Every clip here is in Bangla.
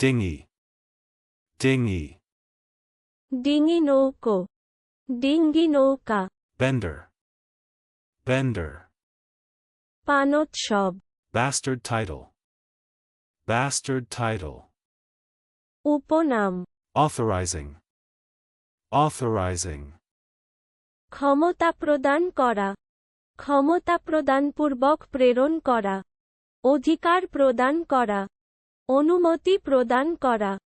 dinghy, dinghy, ডিঙি নৌকো ডিঙ্গি নৌকা bender, bender, পানোৎসব bastard title, bastard title, উপনাম authorizing, authorizing, ক্ষমতা প্রদান করা ক্ষমতা প্রদানপূর্বক প্রেরণ করা অধিকার প্রদান করা অনুমতি প্রদান করা।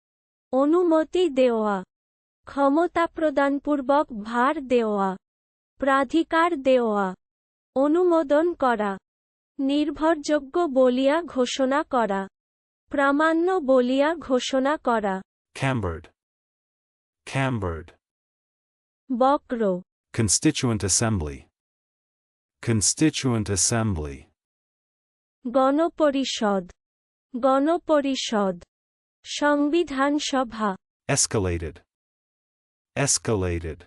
অনুমতি দেওয়া। ক্ষমতা প্রদানপূর্বক ভার দেওয়া। প্রাধিকার দেওয়া। অনুমোদন করা। নির্ভরযোগ্য বলিয়া ঘোষণা করা। প্রামাণ্য বলিয়া ঘোষণা করা। Cambered, cambered, বক্র। Constituent assembly, constituent assembly, গণপরিষদ। গণপরিষদ সংবিধান সভা escalated, escalated,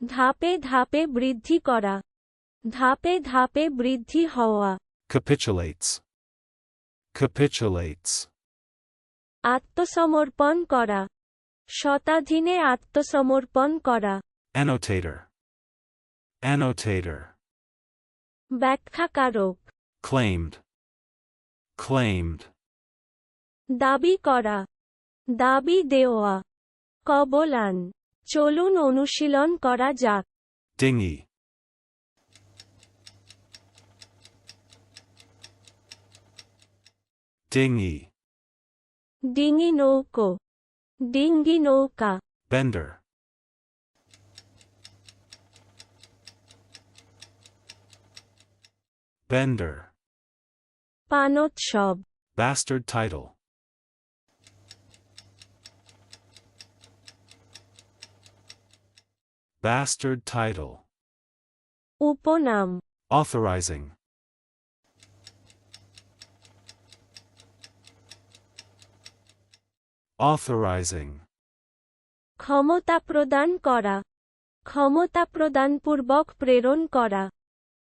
ধাপে ধাপে বৃদ্ধি করা ধাপে ধাপে বৃদ্ধি হওয়া capitulates, capitulates, আত্মসমর্পণ করা শতাধীনে আত্মসমর্পণ করা annotator, annotator, ব্যাখ্যাকারক claimed, claimed, দাবি করা দাবি দেওয়া কবলান চলুন অনুশীলন করা যাক। dinghy, dinghy, ডিঙি নৌকো ডিঙ্গি নৌকা। Bender, bender, পানোৎসব bastard title, bastard title, উপনাম। Authorizing, authorizing, ক্ষমতা প্রদান করা। ক্ষমতা প্রদানপূর্বক প্রেরণ করা।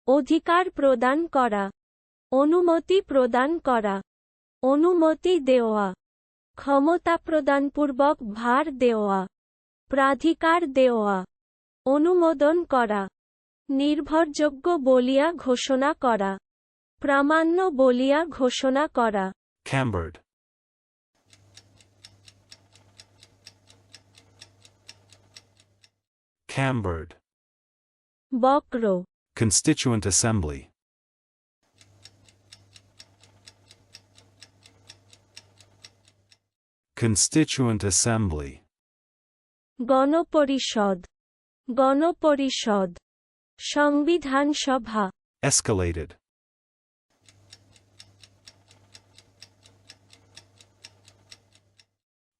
অধিকার প্রদান করা। অনুমতি প্রদান করা। অনুমতি দেওয়া। ক্ষমতা প্রদানপূর্বক ভার দেওয়া। প্রাধিকার দেওয়া। অনুমোদন করা। নির্ভরযোগ্য বলিয়া ঘোষণা করা। প্রামাণ্য বলিয়া ঘোষণা করা। Cambered, cambered, বক্র। Constituent assembly, constituent assembly, গণপরিষদ গণপরিষদ সংবিধান সভা escalated,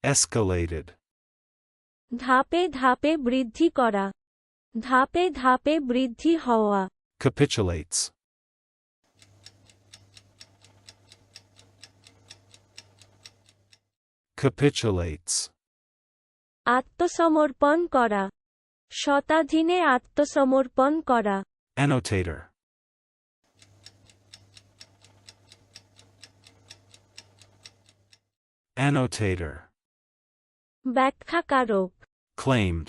escalated, ধাপে ধাপে বৃদ্ধি করা ধাপে ধাপে বৃদ্ধি হওয়া capitulates, capitulates, আত্মসমর্পণ করা শতাধীনে আত্মসমর্পণ করা annotator, annotator, ব্যাখ্যাকারক claimed,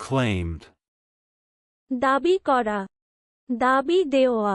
claimed, দাবি করা দাবি দেওয়া